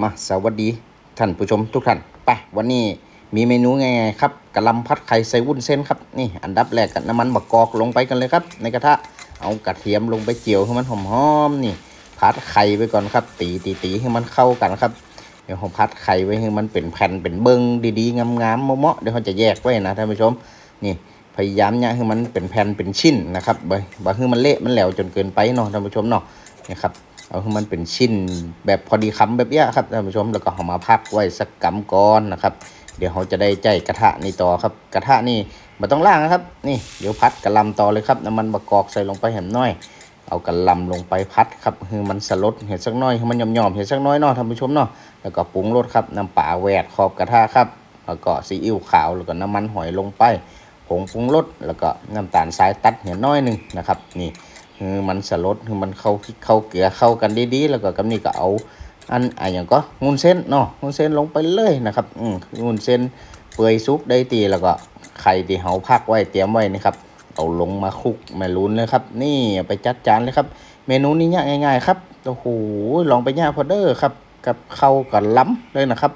มาสวัสดีท่านผู้ชมทุกท่านไปวันนี้มีเมนูไงครับกะลำพัดไข่ใส่วุ้นเส้นครับนี่อันดับแรกกับน้ำมันมะกอกลงไปกันเลยครับ ในกระทะเอากระเทียมลงไปเจียวให้มันหอมๆนี่พัดไข่ไปก่อนครับ ตีตีตีให้มันเข้ากันครับเดี๋ยวผมพัดไข่ไว้ให้มันเป็นแผ่นเป็นเบิ้งดีๆงามๆเมาะๆเดี๋ยวเขาจะแยกไว้นะท่านผู้ชมนี่พยายามเนี่ยให้มันเป็นแผ่นเป็นชิ้นนะครับบ่บ่ให้มันเละมันแหลวจนเกินไปเนาะท่านผู้ชมเนาะนี่ครับ เอาให้มันเป็นชิ้นแบบพอดีคำแบบเนี้ยครับท่านผู้ชมแล้วก็เอามาพักไว้สักกำก่อนนะครับ เดี๋ยวเราจะได้ใจกระทะนี่ต่อครับ กระทะนี่มันต้องล่างนะครับ นี่เดี๋ยวพัดกระลำต่อเลยครับน้ำมันมะกอกใส่ลงไปแหมน้อย เอากระลำลงไปพัดครับคือมันสลดเห็ดสักน้อยให้มันหย่อมๆเห็ดสักน้อยเนาะท่านผู้ชมเนาะแล้วก็ปรุงรสครับน้ำปลาแหวดขอบกระทะครับแล้วก็ซีอิ๊วขาวแล้วก็น้ำมันหอยลงไปผงปรุงรสแล้วก็น้ำตาลทรายตัดเห็ดน้อยหนึ่งนะครับ นี่ มันสลดคือมันเข้าเข้าเกลือเข้ากันดีๆ แล้วก็กำนี้ก็เอาอันอันอย่างก็งุนเส้นเนาะงุนเส้นลงไปเลยนะครับอืมงุนเส้นเปื่อยซุกได้ตีแล้วก็ไข่ที่เฮาพักไว้เตรียมไว้นี่ครับเอาลงมาคลุกแม่ลุนเลยครับ นี่ไปจัดจานเลยครับ เมนูนี้เนี่ยง่ายๆครับโอ้โหลองไปย่าพอเดอร์ครับ กับเข้ากับล้ำเลยนะครับ